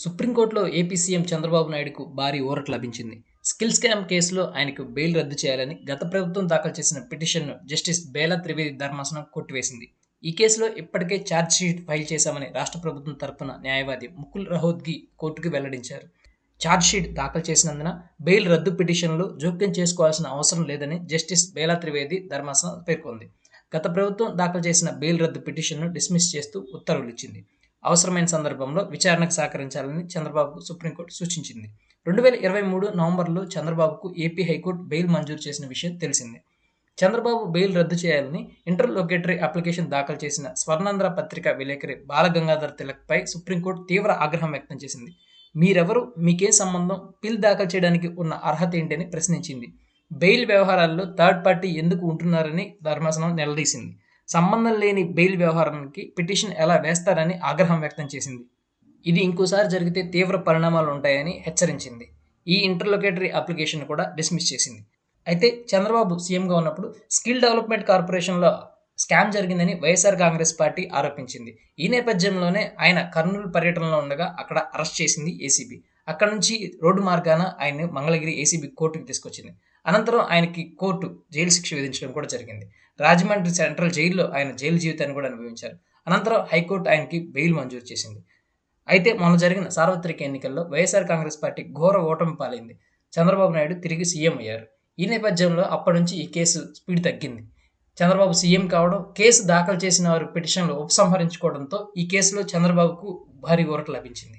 సుప్రీంకోర్టులో AP CM Chandrababu నాయుడుకు భారీ ఊరట లభించింది. స్కిల్ స్కామ్ కేసులో ఆయనకు బెయిల్ రద్దు చేయాలని గత ప్రభుత్వం దాఖలు చేసిన పిటిషన్ను జస్టిస్ బేలా త్రివేది ధర్మాసనం కొట్టివేసింది. ఈ కేసులో ఇప్పటికే ఛార్జ్షీట్ ఫైల్ చేశామని రాష్ట్ర ప్రభుత్వం తరపున న్యాయవాది ముకుల్ రహోద్గి కోర్టుకు వెల్లడించారు. ఛార్జ్షీట్ దాఖలు చేసినందున బెయిల్ రద్దు పిటిషన్లు జోక్యం చేసుకోవాల్సిన అవసరం లేదని జస్టిస్ బేలా త్రివేది ధర్మాసనం పేర్కొంది. గత ప్రభుత్వం దాఖలు చేసిన బెయిల్ రద్దు పిటిషన్ను డిస్మిస్ చేస్తూ ఉత్తర్వులు ఇచ్చింది అవసరమైన సందర్భంలో విచారణకు సహకరించాలని చంద్రబాబుకు సుప్రీంకోర్టు సూచించింది. రెండు వేల ఇరవై మూడు నవంబర్లో చంద్రబాబుకు ఏపీ హైకోర్టు బెయిల్ మంజూరు చేసిన విషయం తెలిసిందే. చంద్రబాబు బెయిల్ రద్దు చేయాలని ఇంటర్లోకేటరీ అప్లికేషన్ దాఖలు చేసిన స్వర్ణాంధ్ర పత్రిక విలేకరి బాలగంగాధర్ తిలక్పై సుప్రీంకోర్టు తీవ్ర ఆగ్రహం వ్యక్తం చేసింది. మీరెవరు? మీకే సంబంధం? పిల్ దాఖలు చేయడానికి ఉన్న అర్హత ఏంటని ప్రశ్నించింది. బెయిల్ వ్యవహారాల్లో థర్డ్ పార్టీ ఎందుకు ఉంటున్నారని ధర్మాసనం నిలదీసింది. సంబంధం లేని బెయిల్ వ్యవహారానికి పిటిషన్ ఎలా వేస్తారని ఆగ్రహం వ్యక్తం చేసింది. ఇది ఇంకోసారి జరిగితే తీవ్ర పరిణామాలు ఉంటాయని హెచ్చరించింది. ఈ ఇంటర్లొకేటరీ అప్లికేషన్ కూడా డిస్మిస్ చేసింది. అయితే చంద్రబాబు సీఎంగా ఉన్నప్పుడు స్కిల్ డెవలప్మెంట్ కార్పొరేషన్లో స్కామ్ జరిగిందని వైఎస్ఆర్ కాంగ్రెస్ పార్టీ ఆరోపించింది. ఈ నేపథ్యంలోనే ఆయన కర్నూలు పర్యటనలో ఉండగా అక్కడ అరెస్ట్ చేసింది ఏసీబీ. అక్కడ నుంచి రోడ్డు మార్గాన ఆయన్ని మంగళగిరి ఏసీబీ కోర్టుకు తీసుకొచ్చింది. అనంతరం ఆయనకి కోర్టు జైలు శిక్ష విధించడం కూడా జరిగింది. రాజమండ్రి సెంట్రల్ జైల్లో ఆయన జైలు జీవితాన్ని కూడా అనుభవించారు. అనంతరం హైకోర్టు ఆయనకి బెయిల్ మంజూరు చేసింది. అయితే మొన్న జరిగిన సార్వత్రిక ఎన్నికల్లో వైఎస్ఆర్ కాంగ్రెస్ పార్టీ ఘోర ఓటమి పాలైంది. చంద్రబాబు నాయుడు తిరిగి సీఎం అయ్యారు. ఈ నేపథ్యంలో అప్పటి నుంచి ఈ కేసు స్పీడ్ తగ్గింది. చంద్రబాబు సీఎం కావడం కేసు దాఖలు చేసిన వారు పిటిషన్లు ఉపసంహరించుకోవడంతో ఈ కేసులో చంద్రబాబుకు భారీ ఊరట లభించింది.